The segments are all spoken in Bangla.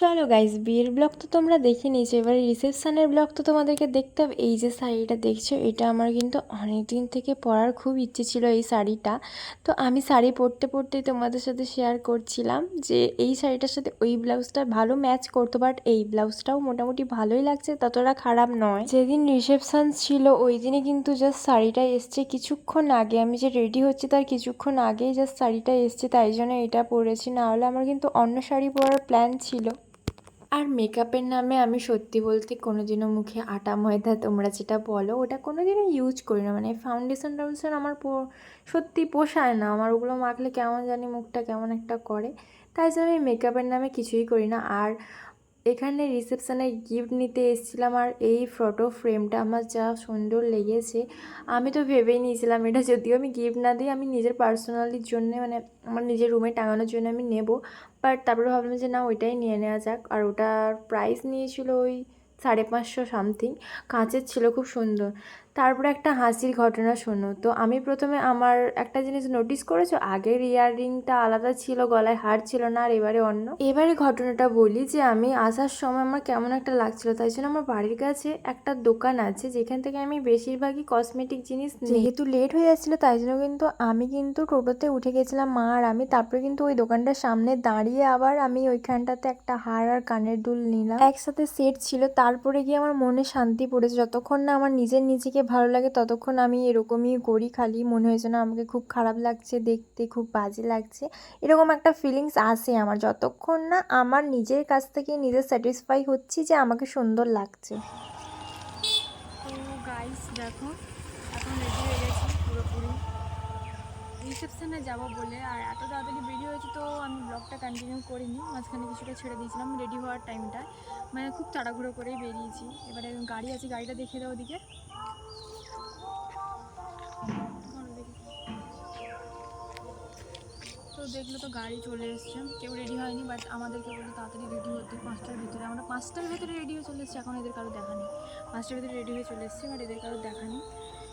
চলো গাইস বিয়ের ব্লগ তো তোমরা দেখে নিয়েছো। এবার রিসেপশানের ব্লগ তো তোমাদেরকে দেখতে হবে। এই যে শাড়িটা দেখছ, এটা আমার কিন্তু অনেক দিন থেকে পরার খুব ইচ্ছে ছিল এই শাড়িটা। তো আমি শাড়ি পরতে পরতেই তোমাদের সাথে শেয়ার করছিলাম যে এই শাড়িটার সাথে ওই ব্লাউজটা ভালো ম্যাচ করতো বাট এই ব্লাউজটাও মোটামুটি ভালোই লাগছে, ততটা খারাপ নয়। যেদিন রিসেপশান ছিল, ওই দিনে কিন্তু জাস্ট শাড়িটা এসছে। কিছুক্ষণ আগে আমি যে রেডি হচ্ছি, তার কিছুক্ষণ আগেই জাস্ট শাড়িটা এসছে, তাই জন্য এটা পরেছি। না হলে আমার কিন্তু অন্য শাড়ি পরার প্ল্যান ছিল। আর মেকআপের নামে আমি সত্যি বলতে কোনোদিনও মুখে আটা, ময়দা তোমরা যেটা বলো, ওটা কোনোদিনও ইউজ করি না। মানে ফাউন্ডেশন টাউন্ডেশন আমার সত্যি পোষায় না। আমার ওগুলো মাখলে কেমন জানি মুখটা কেমন একটা করে। তাই জন্য আমি মেকআপের নামে কিছুই করি না। আর এখানে রিসেপশানে গিফট নিতে এসেছিলাম আর এই ফটো ফ্রেমটা আমার যা সুন্দর লেগেছে। আমি তো ভেবেই নিয়েছিলাম এটা যদিও আমি গিফট না দিই আমি নিজের পার্সোনালির জন্য মানে আমার নিজের রুমে টাঙানোর জন্য আমি নেব। বাট তারপরে ভাবলাম যে না, ওইটাই নিয়ে নেওয়া যাক। আর ওটার প্রাইস নিয়েছিল ওই সাড়ে পাঁচশো সামথিং। কাঁচের ছিল খুব সুন্দর। তারপরে একটা হাসির ঘটনা শোনো। তো আমি প্রথমে আমার একটা জিনিস নোটিস করেছ? আগের ইয়াররিংটা আলাদা ছিল, গলায় হার ছিল না, আর এবারে অন্য। এবারে ঘটনাটা বলি যে, আমি আসার সময় আমার কেমন একটা লাগছিল তাই জন্য আমার বাড়ির কাছে একটা দোকান আছে, যেখান থেকে আমি বেশিরভাগই কসমেটিক জিনিস যেহেতু লেট হয়ে যাচ্ছিল তাই জন্য কিন্তু আমি কিন্তু টোটোতে উঠে গেছিলাম মা আর আমি, তারপরে কিন্তু ওই দোকানটার সামনে দাঁড়িয়ে আবার আমি ওইখানটাতে একটা হার আর কানের দুল নিলাম। একসাথে সেট ছিল, তারপরে গিয়ে আমার মনে শান্তি পড়েছে। যতক্ষণ না আমার নিজের নিজেকে ভালো লাগে ততক্ষণ আমি এরকমই করি খালি। মনে হয়েছে না আমাকে খুব খারাপ লাগছে দেখতে, খুব বাজে লাগছে। এরকম একটা ফিলিংস আসে আমার। যতক্ষণ না আমার নিজের কাছ থেকে নিজে স্যাটিসফাই হচ্ছি যে আমাকে সুন্দর লাগছে। গাইস দেখো, এখন রেডি হয়ে পুরোপুরি। রিসেপশনে যাব বলে। আর এত তাড়াতাড়ি বেরিয়ে হয়েছে তো আমি ব্লগটা কন্টিনিউ করিনি। মাঝখানে কিছুটা ছেড়ে দিয়েছিলাম রেডি হওয়ার টাইমটা মানে খুব তাড়াহুড়ো করেই বেরিয়েছি। এবারে গাড়ি আছে, গাড়িটা দেখিয়ে দাও ওদিকে। দেখল তো গাড়ি চলে এসছে। কেউ রেডি হয়নি বাট আমাদেরকে বলে তাড়াতাড়ি রেডি হতে, পাঁচটার ভিতরে। আমরা পাঁচটার ভিতরে রেডি হয়ে চলে এসেছি, এখন এদের কারও দেখা নেই। পাঁচটার ভিতরে রেডি হয়ে চলে এসেছি বাট এদের কারও দেখা নেই।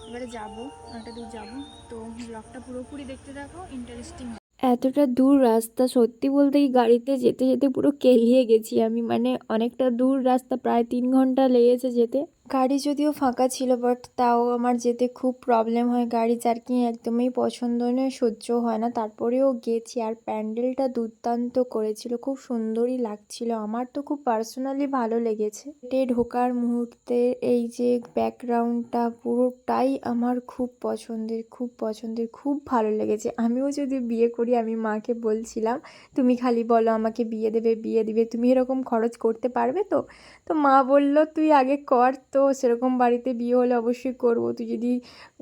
এবারে যাব অনেকটা দূর যাব। তো ব্লগটা পুরোপুরি দেখতে দেখো ইন্টারেস্টিং এতটা দূর রাস্তা, সত্যি বলতে কি গাড়িতে যেতে যেতে পুরো কেলিয়ে গেছি আমি। মানে অনেকটা দূর রাস্তা, প্রায় তিন ঘণ্টা লেগেছে যেতে। গাড়ি যদিও ফাঁকা ছিল বাট তাও আমার যেতে খুব প্রবলেম হয়। গাড়ি জার্কিং একদমই পছন্দ নয়, সহ্য হয় না। তারপরেও গেছি আর প্যান্ডেলটা দুর্দান্ত করেছিল, খুব সুন্দরই লাগছিল। আমার তো খুব পার্সোনালি ভালো লেগেছে। টে ঢোকার মুহূর্তে এই যে ব্যাকগ্রাউন্ডটা পুরোটাই আমার খুব পছন্দের খুব পছন্দের, খুব ভালো লেগেছে। আমিও যদি বিয়ে করি, আমি মাকে বলছিলাম, তুমি খালি বলো আমাকে বিয়ে দেবে, বিয়ে দিবে, তুমি এরকম খরচ করতে পারবে তো? তো মা বলল, তুই আগে কর তো। সেরকম বাড়িতে বিয়ে হলে অবশ্যই করব। তুই যদি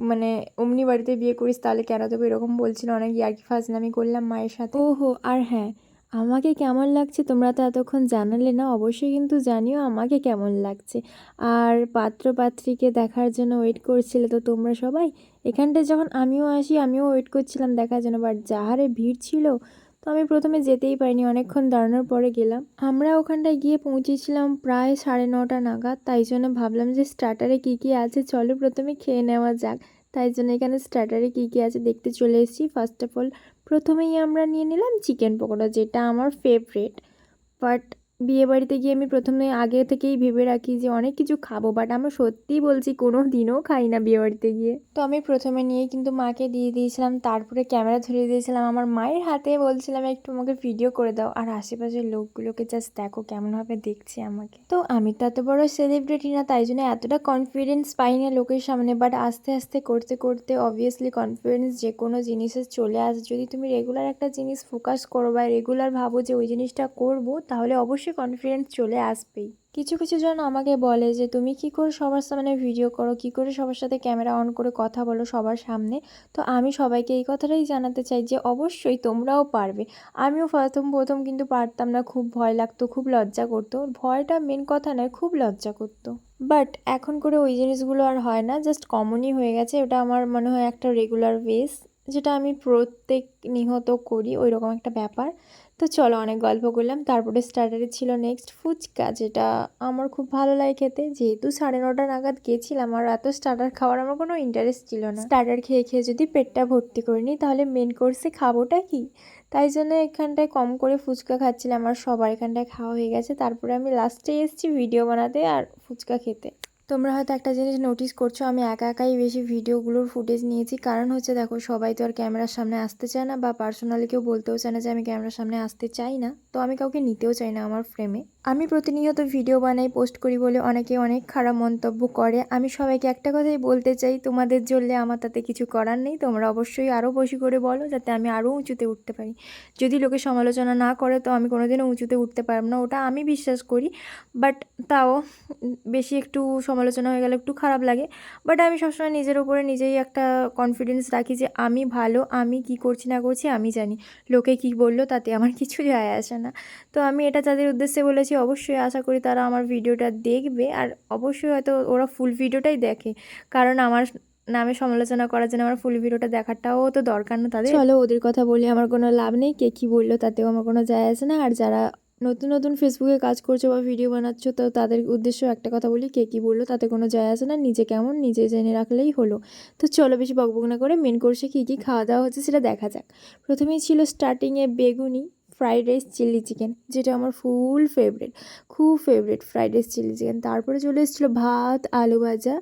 মানে অমনি বাড়িতে বিয়ে করিস তাহলে কেন দেবো এরকম বলছিল? অনেক ইয়ার্কি ফাজলামি করলাম মায়ের সাথে। ওহো, আর হ্যাঁ আমাকে কেমন লাগছে তোমরা তো এতক্ষণ জানালে না, অবশ্যই কিন্তু জানিও আমাকে কেমন লাগছে। আর পাত্র পাত্রীকে দেখার জন্য ওয়েট করছিলে তো তোমরা সবাই? এখানটায় যখন আমিও আসি, আমিও ওয়েট করছিলাম দেখার জন্য বাট যাহারে ভিড় ছিল তো আমি প্রথমে যেতেই পারিনি, অনেকক্ষণ দাঁড়ানোর পরে গেলাম। আমরা ওখানটায় গিয়ে পৌঁছেছিলাম প্রায় সাড়ে নটা নাগাদ, তাই জন্য ভাবলাম যে স্টার্টারে কী কী আছে, চলো প্রথমে খেয়ে নেওয়া যাক। তাই জন্য এখানে স্টার্টারে কী কী আছে দেখতে চলে এসেছি। ফার্স্ট অফ অল প্রথমেই আমরা নিয়ে নিলাম চিকেন পকোড়া, যেটা আমার ফেভারেট বাট বিয়ে বাড়িতে গিয়ে আমি প্রথমে আগে থেকেই ভেবে রাখি যে অনেক কিছু খাব বাট আমরা সত্যিই বলছি কোনো দিনও খাই না বিয়ে বাড়িতে গিয়ে। তো আমি প্রথমে নিয়ে কিন্তু মাকে দিয়ে দিয়েছিলাম, তারপরে ক্যামেরা ধরিয়ে দিয়েছিলাম, আমার মায়ের হাতে বলছিলাম, একটু আমাকে ভিডিও করে দাও। আর আশেপাশের লোকগুলোকে জাস্ট দেখো কেমনভাবে দেখছে আমাকে। তো আমি তো এত বড় সেলিব্রিটি না, তাই জন্য এতটা কনফিডেন্স পাই না লোকের সামনে বাট আস্তে আস্তে করতে করতে অবভিয়াসলি কনফিডেন্স যে কোনো জিনিসে চলে আসে। যদি তুমি রেগুলার একটা জিনিস ফোকাস করো বা রেগুলার ভাবো যে ওই জিনিসটা করব, তাহলে অবশ্যই কনফিডেন্স চলে আসবেই। কিছু কিছু জন আমাকে বলে যে, তুমি কি করে সবার সামনে ভিডিও করো? কি করে সবার সাথে ক্যামেরা অন করে কথা বলো সবার সামনে? তো আমি সবাইকে এই কথাটাই জানাতে চাই যে, অবশ্যই তোমরাও পারবে। আমিও প্রথম প্রথম কিন্তু পারতাম না, খুব ভয় লাগতো, খুব লজ্জা করতো। ভয়টা মেন কথা নয়, খুব লজ্জা করতো। বাট এখন করে ওই জিনিসগুলো আর হয় না জাস্ট কমনই হয়ে গেছে। ওটা আমার মনে হয় একটা রেগুলার বেস যেটা আমি প্রত্যেক নিহত করি ওই রকম একটা ব্যাপার। তো চলো অনেক গল্প করলাম। তারপরে স্টার্টারে ছিল নেক্সট ফুচকা, যেটা আমার খুব ভালো লাগে খেতে। যেহেতু সাড়ে নটা নাগাদ গেছিলাম, আর এত স্টার্টার খাওয়ার আমার কোনো ইন্টারেস্ট ছিল না। স্টার্টার খেয়ে খেয়ে যদি পেটটা ভর্তি করে নিই, তাহলে মেন কোর্সে খাবোটা কি? তাই জন্য এখানটায় কম করে ফুচকা খাচ্ছিলাম, আর সবার এখানটায় খাওয়া হয়ে গেছে। তারপরে আমি লাস্টে এসেছি ভিডিও বানাতে আর ফুচকা খেতে। তোমরা হয়তো একটা জিনিস নোটিস করছ, আমি একা একাই বেশি ভিডিওগুলোর ফুটেজ নিয়েছি। কারণ হচ্ছে দেখো, সবাই তো আর ক্যামেরার সামনে আসতে চায় না বা পার্সোনালি কেউ বলতেও চায় না যে আমি ক্যামেরার সামনে আসতে চাই না। তো আমি কাউকে নিতেও চাই না আমার ফ্রেমে আমি প্রতিনিয়ত ভিডিও বানাই, পোস্ট করি বলে অনেকে অনেক খারাপ মন্তব্য করে। আমি সবাইকে একটা কথাই বলতে চাই, তোমাদের জ্বললে আমার তাতে কিছু করার নেই। তোমরা অবশ্যই আরও বেশি করে বলো, যাতে আমি আরও উঁচুতে উঠতে পারি। যদি লোকে সমালোচনা না করে, তো আমি কোনোদিনও উঁচুতে উঠতে পারব না। ওটা আমি বিশ্বাস করি, বাট তাও বেশি একটু সমালোচনা হয়ে গেলে একটু খারাপ লাগে। বাট আমি সবসময় নিজের উপরে নিজেই একটা কনফিডেন্স রাখি যে আমি ভালো, আমি কি করছি না করছি আমি জানি। লোকে কি বলল তাতে আমার কিছু যায় আসে না। তো আমি এটা তাদের উদ্দেশ্যে বলেছি অবশ্যই আশা করি তারা আমার ভিডিওটা দেখবে। আর অবশ্যই হয়তো ওরা ফুল ভিডিওটাই দেখে। কারণ আমার নামে সমালোচনা করার জন্য আমার ফুল ভিডিওটা দেখাটাও তো দরকার না তাদের। চলো ওদের কথা বলে, আমার কোনো লাভ নেই। কে কী বলল তাতেও আমার কোনো যায় আসে না। আর যারা নতুন নতুন ফেসবুকে কাজ করছ বা ভিডিও বানাচ্ছো, তো তাদের উদ্দেশ্য একটা কথা বলি, কে কী বলল তাতে কোনো যায় আসে না। নিজে কেমন, নিজে জেনে রাখলেই হলো। তো চলো বেশি বকবক না করে মেন কোর্সে কী কী খাওয়া দাওয়া হচ্ছে সেটা দেখা যাক। প্রথমেই ছিল স্টার্টিংয়ে বেগুনি। ফ্রাইড রাইস চিলি চিকেন যেটা আমার ফুল ফেভারিট খুব favourite fried rice chilli chicken তারপরে চলে এসেছিল ভাত, আলু ভাজা,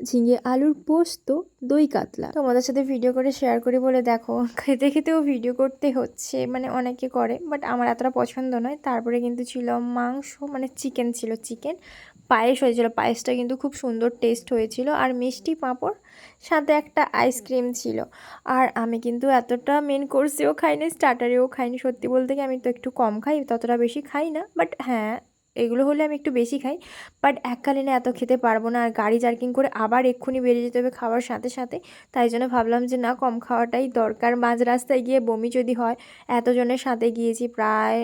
ঝিঙে আলুর পোস্ত, দই কাতলা। তোমাদের সাথে ভিডিও করে শেয়ার করি বলে দেখো, খেতে খেতেও ভিডিও করতে হচ্ছে মানে অনেকে করে বাট আমার এতটা পছন্দ নয়। তারপরে কিন্তু ছিল মাংস মানে চিকেন ছিল চিকেন পায়েস হয়েছিল, পায়েসটা কিন্তু খুব সুন্দর টেস্ট হয়েছিল। আর মিষ্টি পাঁপড় সাথে একটা আইসক্রিম ছিল। আর আমি কিন্তু এতটা মেন কোর্সেও খাইনি স্টার্টারেও খাইনি। সত্যি বলতে কি আমি তো একটু কম খাই, ততটা বেশি খাই না। বাট হ্যাঁ এগুলো হলে আমি একটু বেশি খাই। বাট এককালীনে এত খেতে পারব না, আর গাড়ি জার্কিং করে আবার এক্ষুনি বেরিয়ে যেতে হবে খাওয়ার সাথে সাথে। তাই জন্য ভাবলাম যে না, কম খাওয়াটাই দরকার। মাঝ রাস্তায় গিয়ে বমি যদি হয়, এতজনের সাথে গিয়েছি প্রায়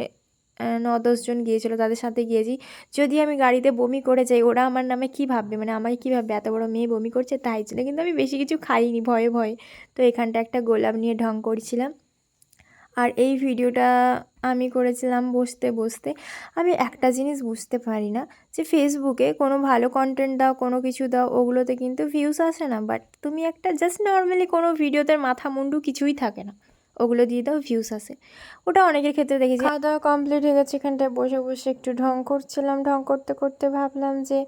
ন দশজন গিয়েছিল, তাদের সাথে গিয়েছি। যদি আমি গাড়িতে বমি করে যাই, ওরা আমার নামে কী ভাববে? মানে আমায় কী ভাববে? এত বড় মেয়ে বমি করছে, তাই জন্য কিন্তু আমি বেশি কিছু খাইনি, ভয়ে ভয়ে। তো এখানটা একটা গোলাপ নিয়ে ঢং করছিলাম। আর এই ভিডিওটা আমি করেছিলাম বসতে বসতে। আমি একটা জিনিস বুঝতে পারি না, যে ফেসবুকে কোনো ভালো কন্টেন্ট দাও, কোনো কিছু দাও, ওগুলোতে কিন্তু ভিউস আসে না। বাট তুমি একটা জাস্ট নর্মালি কোনো ভিডিওতে মাথা মুন্ডু কিছুই থাকে না। ওগুলো দিয়ে দাও ভিউস আছে। ওটা অনেকের ক্ষেত্রে দেখেছি। খাওয়া দাওয়া কমপ্লিট হয়ে গেছে এখানটায়, বসে বসে একটু ঢং করছিলাম, ঢং করতে করতে ভাবলাম যে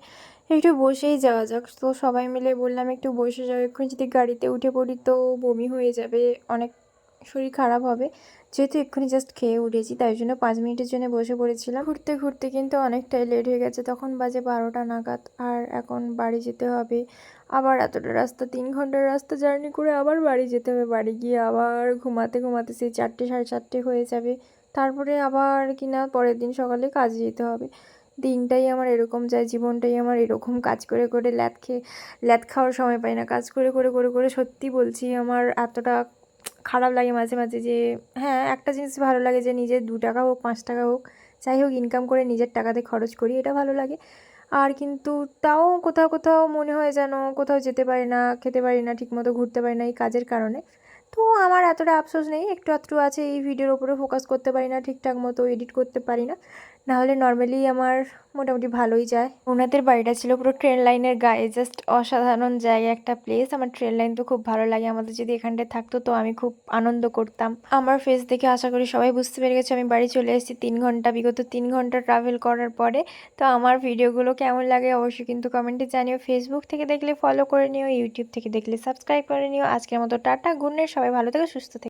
একটু বসেই যাওয়া যাক। তো সবাই মিলে বললাম, একটু বসে যাও, এক্ষুনি যদি গাড়িতে উঠে পড়ি তো বমি হয়ে যাবে, অনেক শরীর খারাপ হবে। যেহেতু এক্ষুনি জাস্ট খেয়ে উঠেছি, তাই জন্য পাঁচ মিনিটের জন্য বসে পড়েছিলাম। ঘুরতে ঘুরতে কিন্তু অনেকটাই লেট হয়ে গেছে। তখন বাজে বারোটা নাগাদ আর এখন বাড়ি যেতে হবে। আবার এতটা রাস্তা, তিন ঘণ্টার রাস্তা জার্নি করে আবার বাড়ি যেতে হবে। বাড়ি গিয়ে আবার ঘুমাতে ঘুমাতে সেই চারটে, সাড়ে চারটে হয়ে যাবে। তারপরে আবার কিনা পরের দিন সকালে কাজে যেতে হবে। দিনটাই আমার এরকম যায়, জীবনটাই আমার এরকম কাজ করে করে ল্যাদ খেয়ে, ল্যাদ খাওয়ার সময় পাই না। কাজ করে করে করে করে সত্যি বলছি, আমার এতটা খারাপ লাগে মাঝে মাঝে যে হ্যাঁ একটা জিনিস ভালো লাগে যে নিজের দু টাকা হোক, পাঁচ টাকা হোক, যাই হোক ইনকাম করে নিজের টাকাতে খরচ করি, এটা ভালো লাগে। আর কিন্তু তাও কোথাও কোথাও মনে হয় যেন কোথাও যেতে পারি না, খেতে পারি না, ঠিকমতো ঘুরতে পারি না এই কাজের কারণে। তো আমার এতটা আফসোস নেই, একটু আধটু আছে এই ভিডিওর উপরে ফোকাস করতে পারি না, ঠিকঠাক মতো এডিট করতে পারি না। নাহলে নর্মালি আমার মোটামুটি ভালোই যায়। ওনাদের বাড়িটা ছিল পুরো ট্রেন লাইনের গায়ে জাস্ট অসাধারণ জায়গা একটা প্লেস আমার ট্রেন লাইন তো খুব ভালো লাগে, আমাদের যদি এখানটায় থাকতো তো আমি খুব আনন্দ করতাম। আমার ফেস দেখে আশা করি সবাই বুঝতে পেরে গেছে, আমি বাড়ি চলে এসেছি তিন ঘণ্টা, বিগত তিন ঘণ্টা ট্রাভেল করার পরে। তো আমার ভিডিওগুলো কেমন লাগে অবশ্যই কিন্তু কমেন্টে জানিও। ফেসবুক থেকে দেখলে ফলো করে নিও ইউটিউব থেকে দেখলে সাবস্ক্রাইব করে নিও। আজকের মতো টাটা নাইট সবাই ভালো থেকে, সুস্থ থেকে।